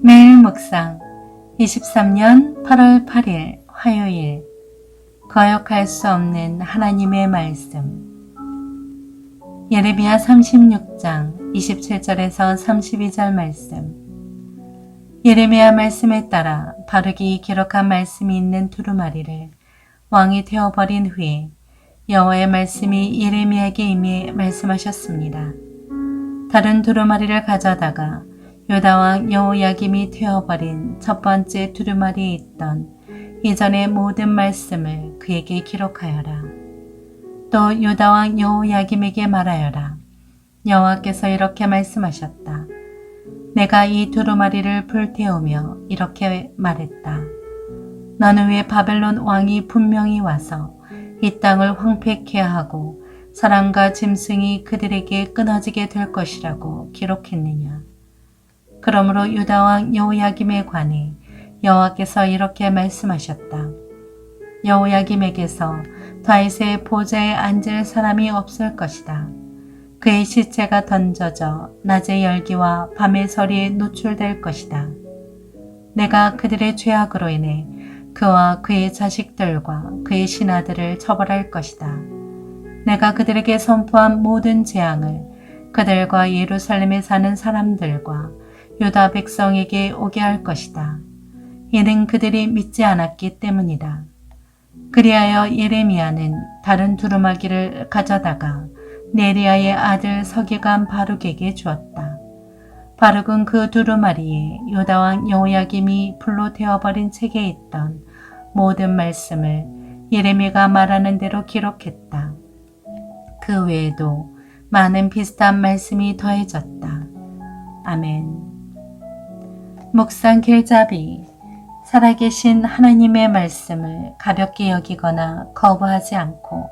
매일 묵상 23년 8월 8일 화요일. 거역할 수 없는 하나님의 말씀. 예레미야 36장 27절에서 32절 말씀. 예레미야 말씀에 따라 바르기 기록한 말씀이 있는 두루마리를 왕이 태워버린 후에 여호와의 말씀이 예레미야에게 임해 말씀하셨습니다. 다른 두루마리를 가져다가 요다왕 여호야김이 태워버린 첫 번째 두루마리에 있던 이전의 모든 말씀을 그에게 기록하여라. 또 요다왕 여호야김에게 말하여라. 여호와께서 이렇게 말씀하셨다. 내가 이 두루마리를 불태우며 이렇게 말했다. 너는 왜 바벨론 왕이 분명히 와서 이 땅을 황폐케 하고 사람과 짐승이 그들에게 끊어지게 될 것이라고 기록했느냐. 그러므로 유다 왕 여호야김에 관해 여호와께서 이렇게 말씀하셨다. 여호야김에게서 다윗의 보좌에 앉을 사람이 없을 것이다. 그의 시체가 던져져 낮의 열기와 밤의 서리에 노출될 것이다. 내가 그들의 죄악으로 인해 그와 그의 자식들과 그의 신하들을 처벌할 것이다. 내가 그들에게 선포한 모든 재앙을 그들과 예루살렘에 사는 사람들과 유다 백성에게 오게 할 것이다. 이는 그들이 믿지 않았기 때문이다. 그리하여 예레미야는 다른 두루마기를 가져다가 네리아의 아들 서기관 바룩에게 주었다. 바룩은 그 두루마리에 요다왕 여호야김이 불로 태워버린 책에 있던 모든 말씀을 예레미가 말하는 대로 기록했다. 그 외에도 많은 비슷한 말씀이 더해졌다. 아멘. 묵상 길잡이 살아계신 하나님의 말씀을 가볍게 여기거나 거부하지 않고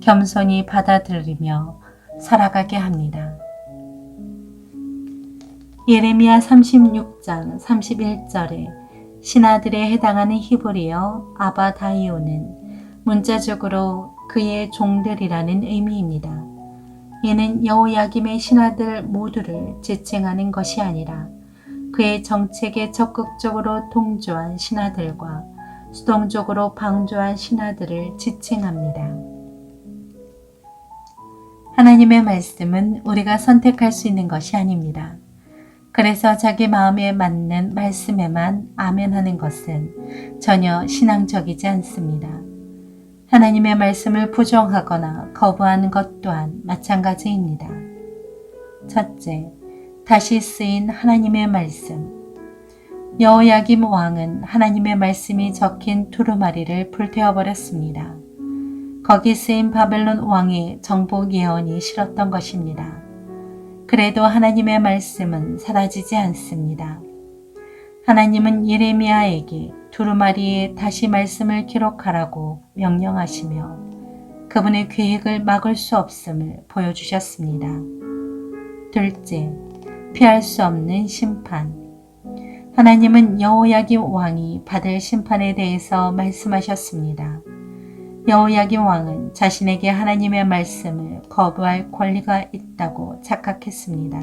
겸손히 받아들이며 살아가게 합니다. 예레미야 36장 31절에 신하들에 해당하는 히브리어 아바다이오는 문자적으로 그의 종들이라는 의미입니다. 이는 여호야김의 신하들 모두를 지칭하는 것이 아니라 그의 정책에 적극적으로 동조한 신하들과 수동적으로 방조한 신하들을 지칭합니다. 하나님의 말씀은 우리가 선택할 수 있는 것이 아닙니다. 그래서 자기 마음에 맞는 말씀에만 아멘하는 것은 전혀 신앙적이지 않습니다. 하나님의 말씀을 부정하거나 거부하는 것 또한 마찬가지입니다. 첫째, 다시 쓰인 하나님의 말씀. 여호야김 왕은 하나님의 말씀이 적힌 두루마리를 불태워 버렸습니다. 거기 쓰인 바벨론 왕의 정복 예언이 싫었던 것입니다. 그래도 하나님의 말씀은 사라지지 않습니다. 하나님은 예레미야에게 두루마리에 다시 말씀을 기록하라고 명령하시며 그분의 계획을 막을 수 없음을 보여주셨습니다. 둘째, 피할 수 없는 심판. 하나님은 여호야김 왕이 받을 심판에 대해서 말씀하셨습니다. 여호야김 왕은 자신에게 하나님의 말씀을 거부할 권리가 있다고 착각했습니다.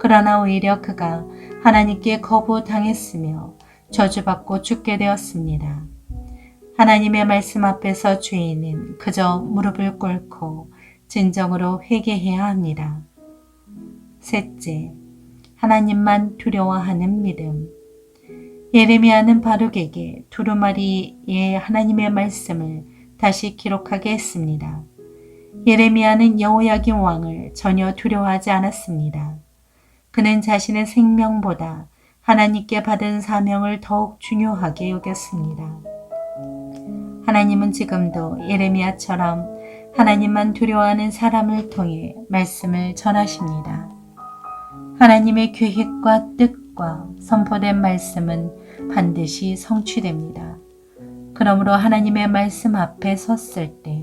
그러나 오히려 그가 하나님께 거부당했으며 저주받고 죽게 되었습니다. 하나님의 말씀 앞에서 죄인은 그저 무릎을 꿇고 진정으로 회개해야 합니다. 셋째, 하나님만 두려워하는 믿음. 예레미야는 바룩에게 두루마리의 하나님의 말씀을 다시 기록하게 했습니다. 예레미야는 여호야김 왕을 전혀 두려워하지 않았습니다. 그는 자신의 생명보다 하나님께 받은 사명을 더욱 중요하게 여겼습니다. 하나님은 지금도 예레미야처럼 하나님만 두려워하는 사람을 통해 말씀을 전하십니다. 하나님의 계획과 뜻과 선포된 말씀은 반드시 성취됩니다. 그러므로 하나님의 말씀 앞에 섰을 때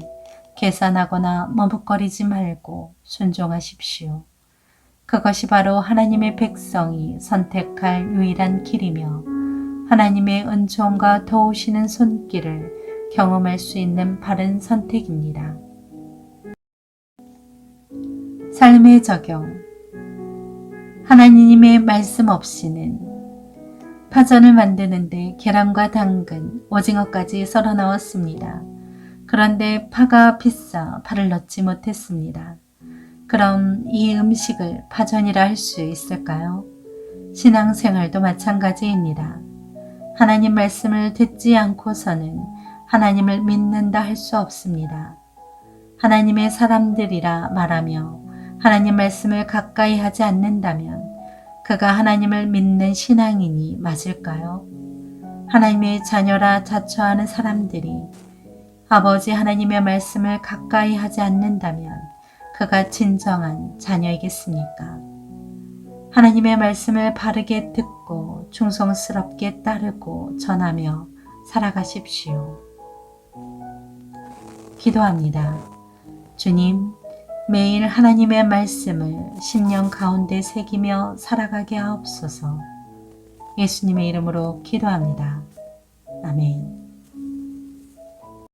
계산하거나 머뭇거리지 말고 순종하십시오. 그것이 바로 하나님의 백성이 선택할 유일한 길이며 하나님의 은총과 도우시는 손길을 경험할 수 있는 바른 선택입니다. 삶의 적용 하나님의 말씀 없이는 파전을 만드는데 계란과 당근, 오징어까지 썰어 넣었습니다. 그런데 파가 비싸 파를 넣지 못했습니다. 그럼 이 음식을 파전이라 할 수 있을까요? 신앙생활도 마찬가지입니다. 하나님 말씀을 듣지 않고서는 하나님을 믿는다 할 수 없습니다. 하나님의 사람들이라 말하며 하나님 말씀을 가까이 하지 않는다면 그가 하나님을 믿는 신앙인이 맞을까요? 하나님의 자녀라 자처하는 사람들이 아버지 하나님의 말씀을 가까이 하지 않는다면 그가 진정한 자녀이겠습니까? 하나님의 말씀을 바르게 듣고 충성스럽게 따르고 전하며 살아가십시오. 기도합니다. 주님, 매일 하나님의 말씀을 신령 가운데 새기며 살아가게 하옵소서. 예수님의 이름으로 기도합니다. 아멘.